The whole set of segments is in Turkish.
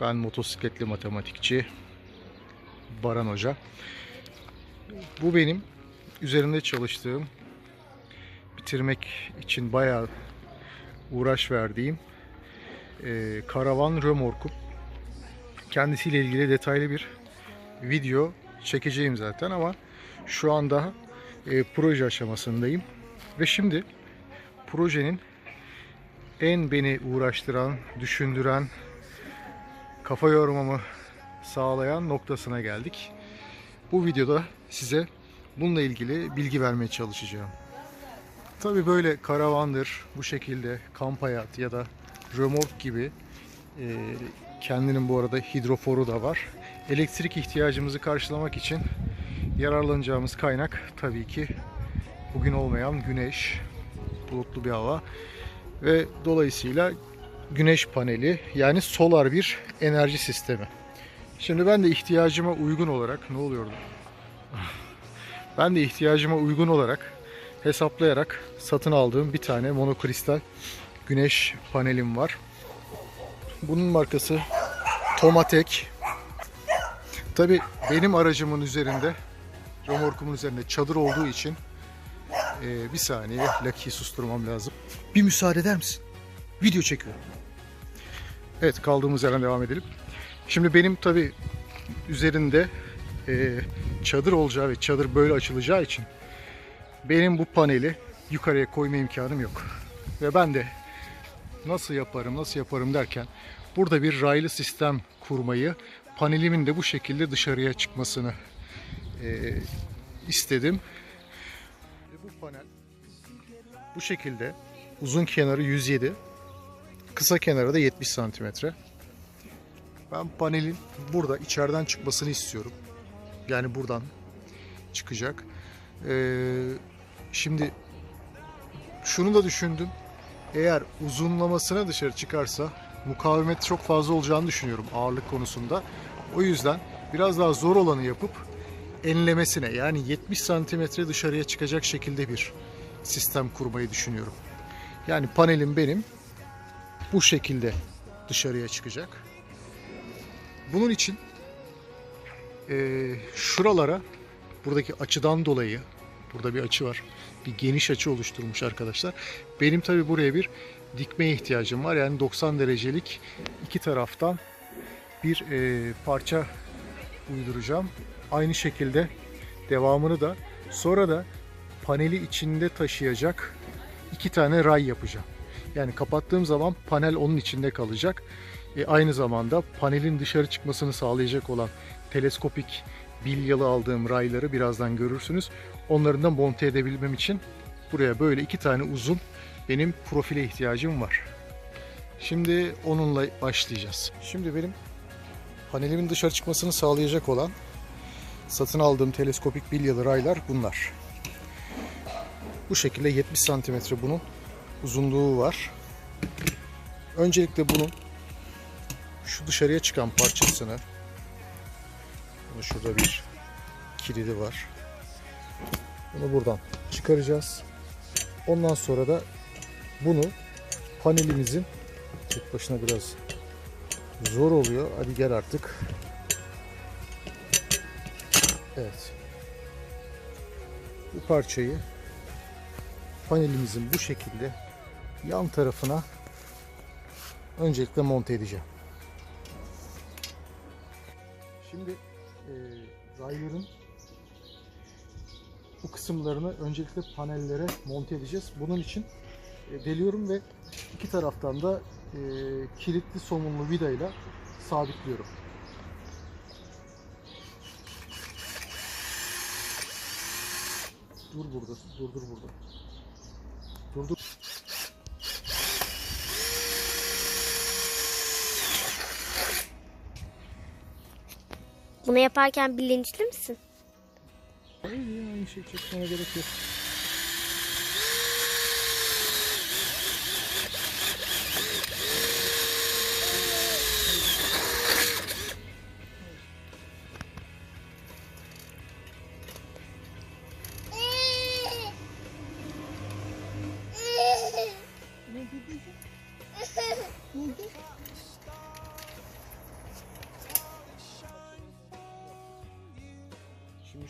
Ben motosikletli matematikçi Baran Hoca. Bu benim üzerinde çalıştığım, bitirmek için bayağı uğraş verdiğim e, karavan römorkum. Kendisiyle ilgili detaylı bir video çekeceğim zaten ama şu anda e, proje aşamasındayım. Ve şimdi projenin en beni uğraştıran, düşündüren, kafa yormamı sağlayan noktasına geldik. Bu videoda size bununla ilgili bilgi vermeye çalışacağım. Tabi böyle karavandır, bu şekilde kamp hayatı ya da römork gibi e, kendinin bu arada hidroforu da var. Elektrik ihtiyacımızı karşılamak için yararlanacağımız kaynak tabii ki bugün olmayan güneş, bulutlu bir hava ve dolayısıyla güneş paneli yani solar bir enerji sistemi. Şimdi ben de ihtiyacıma uygun olarak ne oluyordu? Ben de ihtiyacıma uygun olarak hesaplayarak satın aldığım bir tane monokristal güneş panelim var. Bunun markası Tomatek. Tabi benim aracımın üzerinde, remorkumun üzerinde çadır olduğu için e, bir saniye Lucky'yi susturmam lazım. Bir müsaade eder misin? Video çekiyorum. Evet kaldığımız yerden devam edelim. Şimdi benim tabi üzerinde e, çadır olacağı ve çadır böyle açılacağı için benim bu paneli yukarıya koyma imkanım yok. Ve ben de nasıl yaparım nasıl yaparım derken burada bir raylı sistem kurmayı panelimin de bu şekilde dışarıya çıkmasını e, istedim. Bu panel bu şekilde uzun kenarı 107 kısa kenarı da 70 santimetre. Ben panelin burada içeriden çıkmasını istiyorum. Yani buradan çıkacak. Ee, şimdi şunu da düşündüm. Eğer uzunlamasına dışarı çıkarsa mukavemet çok fazla olacağını düşünüyorum ağırlık konusunda. O yüzden biraz daha zor olanı yapıp enlemesine yani 70 santimetre dışarıya çıkacak şekilde bir sistem kurmayı düşünüyorum. Yani panelim benim bu şekilde dışarıya çıkacak. Bunun için eee, şuralara buradaki açıdan dolayı burada bir açı var. Bir geniş açı oluşturmuş arkadaşlar. Benim tabi buraya bir dikmeye ihtiyacım var. Yani 90 derecelik iki taraftan bir eee, parça uyduracağım. Aynı şekilde devamını da sonra da paneli içinde taşıyacak iki tane ray yapacağım. Yani kapattığım zaman panel onun içinde kalacak. E, aynı zamanda panelin dışarı çıkmasını sağlayacak olan teleskopik bilyalı aldığım rayları birazdan görürsünüz. Onları da monte edebilmem için buraya böyle iki tane uzun benim profile ihtiyacım var. Şimdi onunla başlayacağız. Şimdi benim panelimin dışarı çıkmasını sağlayacak olan satın aldığım teleskopik bilyalı raylar bunlar. Bu şekilde 70 santimetre bunun uzunluğu var. Öncelikle bunun şu dışarıya çıkan parçasını bunu şurada bir kilidi var. Bunu buradan çıkaracağız. Ondan sonra da bunu panelimizin tek başına biraz zor oluyor. Hadi gel artık. Evet. Bu parçayı panelimizin bu şekilde yan tarafına öncelikle monte edeceğim. Şimdi e, rayların bu kısımlarını öncelikle panellere monte edeceğiz. Bunun için e, deliyorum ve iki taraftan da e, kilitli somunlu vidayla sabitliyorum. Dur burada, dur dur burada. Dur dur. Bunu yaparken bilinçli misin? Ay, aynı şey çekmene gerek yok.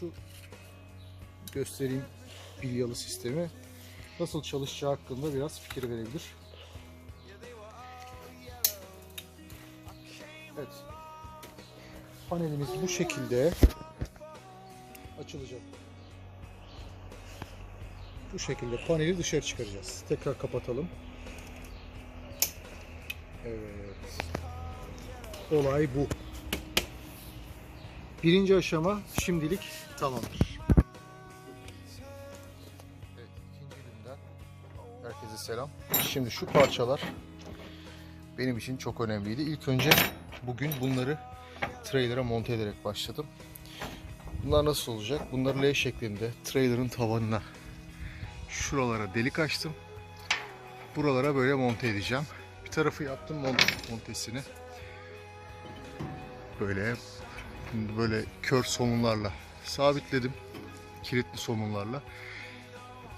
Şu göstereyim bilyalı sistemi nasıl çalışacağı hakkında biraz fikir verebilir. Evet. Panelimiz bu şekilde açılacak. Bu şekilde paneli dışarı çıkaracağız. Tekrar kapatalım. Evet. Olay bu. Birinci aşama şimdilik tamamdır. Evet, ikinci günden herkese selam. Şimdi şu parçalar benim için çok önemliydi. İlk önce bugün bunları trailer'a monte ederek başladım. Bunlar nasıl olacak? Bunları L şeklinde trailer'ın tavanına şuralara delik açtım. Buralara böyle monte edeceğim. Bir tarafı yaptım mont- montesini. Böyle böyle kör somunlarla sabitledim. Kilitli somunlarla.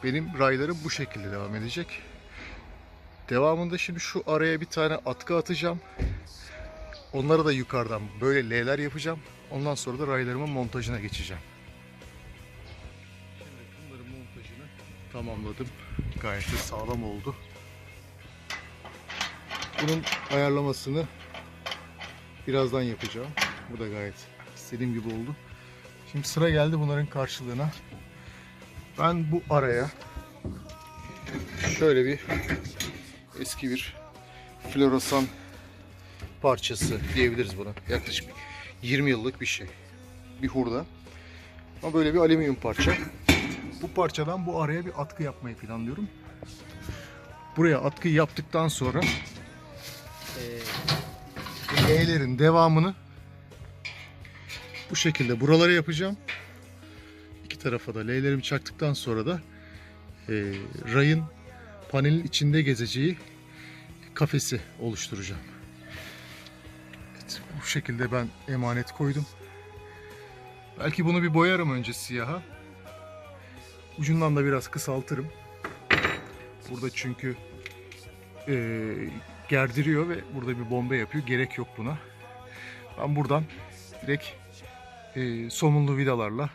Benim raylarım bu şekilde devam edecek. Devamında şimdi şu araya bir tane atkı atacağım. Onları da yukarıdan böyle L'ler yapacağım. Ondan sonra da raylarımın montajına geçeceğim. Şimdi bunların montajını tamamladım. Gayet de sağlam oldu. Bunun ayarlamasını birazdan yapacağım. Bu da gayet istediğim gibi oldu. Şimdi sıra geldi bunların karşılığına. Ben bu araya şöyle bir eski bir floresan parçası diyebiliriz buna. Yaklaşık 20 yıllık bir şey. Bir hurda. Ama böyle bir alüminyum parça. Bu parçadan bu araya bir atkı yapmayı planlıyorum. Buraya atkıyı yaptıktan sonra eee, L'lerin devamını bu şekilde buralara yapacağım. İki tarafa da L'lerimi çaktıktan sonra da eee rayın panelin içinde gezeceği kafesi oluşturacağım. Evet, bu şekilde ben emanet koydum. Belki bunu bir boyarım önce siyaha. Ucundan da biraz kısaltırım. Burada çünkü eee, gerdiriyor ve burada bir bomba yapıyor. Gerek yok buna. Ben buradan direkt eee, somunlu vidalarla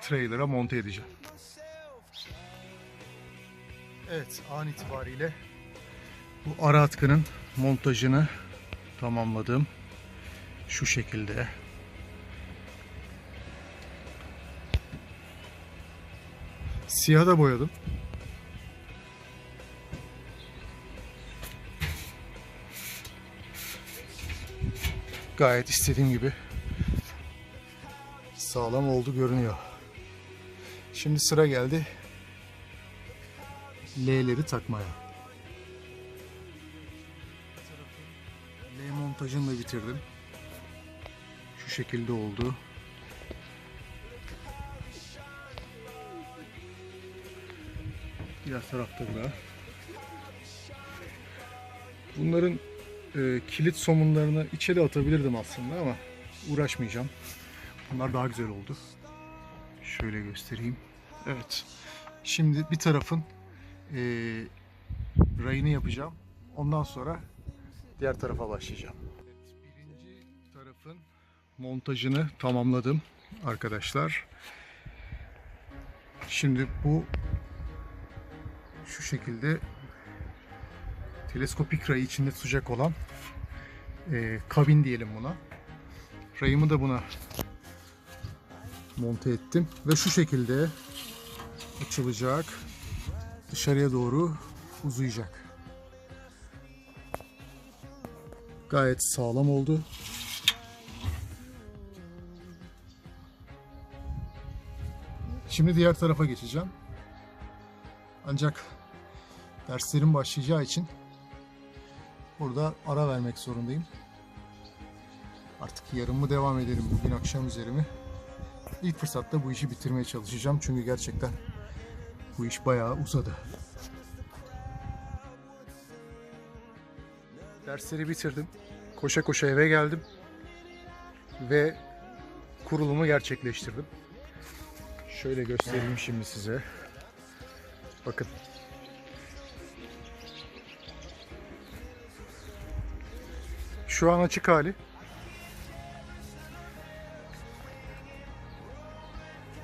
trailer'a monte edeceğim. Evet an itibariyle bu ara atkının montajını tamamladım. Şu şekilde. Siyah da boyadım. Gayet istediğim gibi sağlam oldu görünüyor. Şimdi sıra geldi L'leri takmaya. L montajını da bitirdim. Şu şekilde oldu. Diğer tarafta da. Bunların e, kilit somunlarını içeri atabilirdim aslında ama uğraşmayacağım. Bunlar daha güzel oldu. Şöyle göstereyim. Evet. Şimdi bir tarafın e, rayını yapacağım. Ondan sonra diğer tarafa başlayacağım. birinci tarafın montajını tamamladım arkadaşlar. Şimdi bu şu şekilde teleskopik rayı içinde tutacak olan e, kabin diyelim buna. Rayımı da buna monte ettim ve şu şekilde açılacak dışarıya doğru uzayacak. Gayet sağlam oldu. Şimdi diğer tarafa geçeceğim. Ancak derslerim başlayacağı için burada ara vermek zorundayım. Artık yarın mı devam ederim bugün akşam üzeri mi? İlk fırsatta bu işi bitirmeye çalışacağım çünkü gerçekten bu iş bayağı uzadı. Dersleri bitirdim. Koşa koşa eve geldim. Ve kurulumu gerçekleştirdim. Şöyle göstereyim şimdi size. Bakın. Şu an açık hali.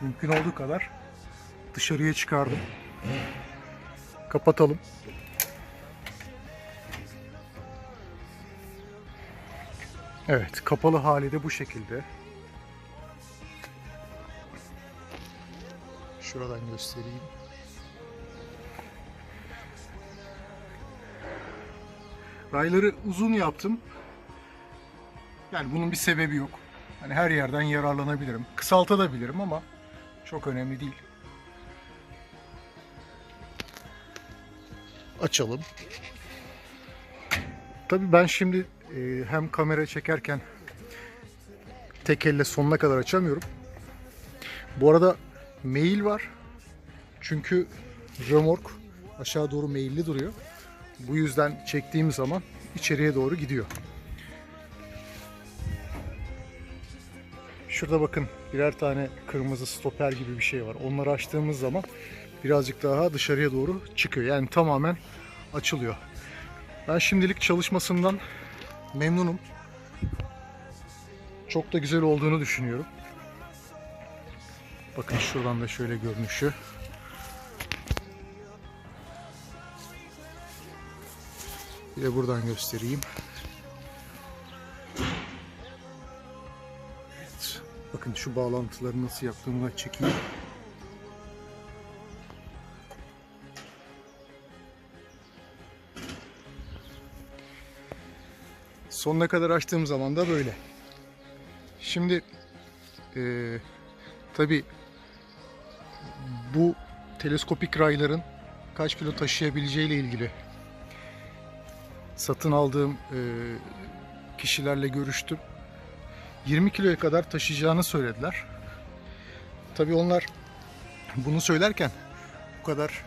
Mümkün olduğu kadar dışarıya çıkardım. Kapatalım. Evet, kapalı hali de bu şekilde. Şuradan göstereyim. Rayları uzun yaptım. Yani bunun bir sebebi yok. Hani her yerden yararlanabilirim. Kısaltabilirim ama çok önemli değil. Açalım. Tabii ben şimdi e, hem kamera çekerken tek elle sonuna kadar açamıyorum. Bu arada mail var. Çünkü römork aşağı doğru meyilli duruyor. Bu yüzden çektiğim zaman içeriye doğru gidiyor. Şurada bakın birer tane kırmızı stoper gibi bir şey var. Onları açtığımız zaman birazcık daha dışarıya doğru çıkıyor. Yani tamamen açılıyor. Ben şimdilik çalışmasından memnunum. Çok da güzel olduğunu düşünüyorum. Bakın şuradan da şöyle görünüşü. Bir de buradan göstereyim. Bakın şu bağlantıları nasıl yaptığımı da çekeyim. Sonuna kadar açtığım zaman da böyle. Şimdi eee tabi bu teleskopik rayların kaç kilo taşıyabileceği ile ilgili satın aldığım eee, kişilerle görüştüm. 20 kiloya kadar taşıyacağını söylediler. Tabi onlar bunu söylerken bu kadar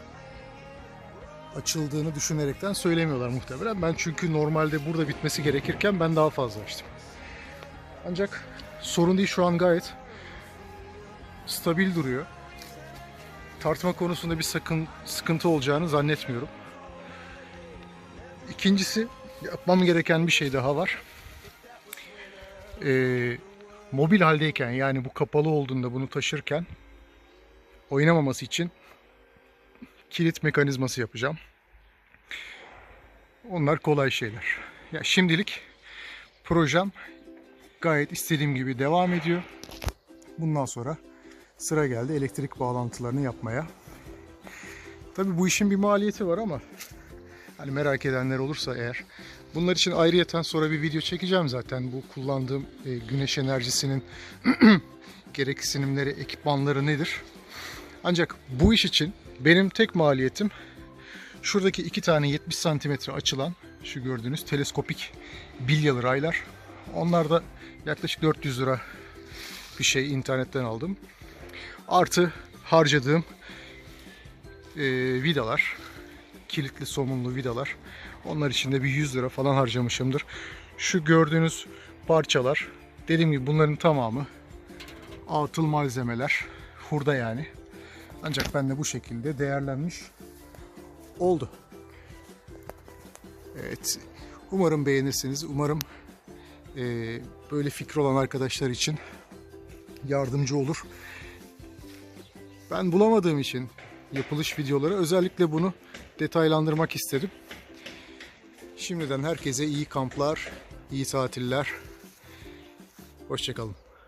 açıldığını düşünerekten söylemiyorlar muhtemelen. Ben çünkü normalde burada bitmesi gerekirken ben daha fazla açtım. Ancak sorun değil şu an gayet stabil duruyor. Tartma konusunda bir sakın sıkıntı olacağını zannetmiyorum. İkincisi yapmam gereken bir şey daha var. Ee, mobil haldeyken yani bu kapalı olduğunda bunu taşırken oynamaması için kilit mekanizması yapacağım. Onlar kolay şeyler. Ya şimdilik projem gayet istediğim gibi devam ediyor. Bundan sonra sıra geldi elektrik bağlantılarını yapmaya. Tabii bu işin bir maliyeti var ama hani merak edenler olursa eğer bunlar için ayrıyeten sonra bir video çekeceğim zaten. Bu kullandığım e, güneş enerjisinin gereksinimleri, ekipmanları nedir? Ancak bu iş için benim tek maliyetim şuradaki iki tane 70 santimetre açılan şu gördüğünüz teleskopik bilyalı raylar. Onlar da yaklaşık 400 lira bir şey internetten aldım. Artı harcadığım e, vidalar, kilitli somunlu vidalar. Onlar için de bir 100 lira falan harcamışımdır. Şu gördüğünüz parçalar, dediğim gibi bunların tamamı atıl malzemeler, hurda yani. Ancak ben de bu şekilde değerlenmiş oldu. Evet. Umarım beğenirsiniz. Umarım e, böyle fikri olan arkadaşlar için yardımcı olur. Ben bulamadığım için yapılış videoları özellikle bunu detaylandırmak istedim. Şimdiden herkese iyi kamplar, iyi tatiller. Hoşçakalın.